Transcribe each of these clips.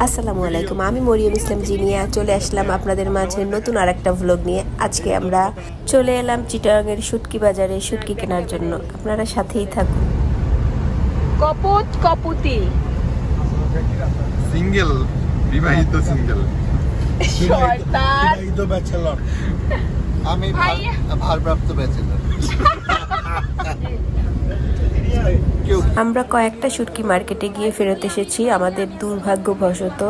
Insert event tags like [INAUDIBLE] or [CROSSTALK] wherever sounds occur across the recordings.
আসসালামু আলাইকুম আমি মরিয়ম ইসলাম জিনিয়া চলে আসলাম আপনাদের মাঝে নতুন আর একটা ভ্লগ নিয়ে। আজকে আমরা চলে এলাম চিটাগাংয়ের শুটকি বাজারে শুটকি কেনার জন্য। আপনারা সাথেই থাকুন। কপত কপুতি। সিঙ্গেল বিবাহিত সিঙ্গেল। শয়তান। বিবাহিত ব্যাচেলর। আমি ভার- ভারপ্রাপ্ত ব্যাচেলর। [LAUGHS] আমরা কয়েকটা শুটকি মার্কেটে গিয়ে ফেরত এসেছি আমাদের দুর্ভাগ্যবশত।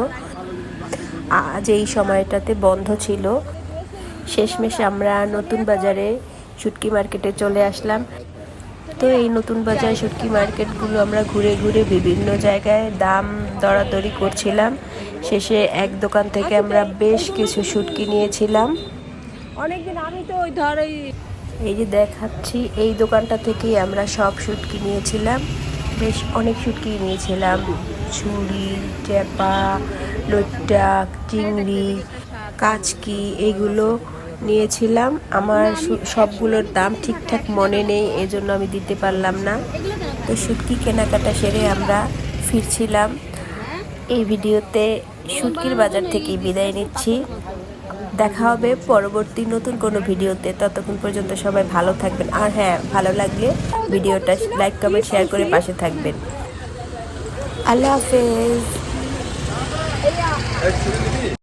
আজ এই সময়টাতে বন্ধ ছিল। শেষমেশ আমরা নতুন বাজারে শুটকি মার্কেটে চলে আসলাম। তো এই নতুন বাজার শুটকি মার্কেটগুলো আমরা ঘুরে ঘুরে বিভিন্ন জায়গায় দাম দরাদরি করছিলাম। শেষে এক দোকান থেকে আমরা বেশ কিছু শুটকি নিয়েছিলাম। অনেকদিন আমি তো ওই ধর এই যে দেখাচ্ছি এই দোকানটা থেকেই আমরা সব শুটকি নিয়েছিলাম। বেশ অনেক শুটকি নিয়েছিলাম। ছুরি, টেপা লোটা চিংড়ি, কাচকি এগুলো নিয়েছিলাম। আমার সবগুলোর দাম ঠিকঠাক মনে নেই, এজন্য আমি দিতে পারলাম না। তো শুটকি কেনাকাটা সেরে আমরা ফিরছিলাম। এই ভিডিওতে শুটকির বাজার থেকে বিদায় নিচ্ছি। দেখা হবে পরবর্তী নতুন কোনো ভিডিওতে। ততক্ষণ পর্যন্ত সবাই ভালো থাকবেন। আর হ্যাঁ ভালো লাগলে ভিডিওটা লাইক, কমেন্ট, শেয়ার করে পাশে থাকবেন। আল্লাহ হাফেজ।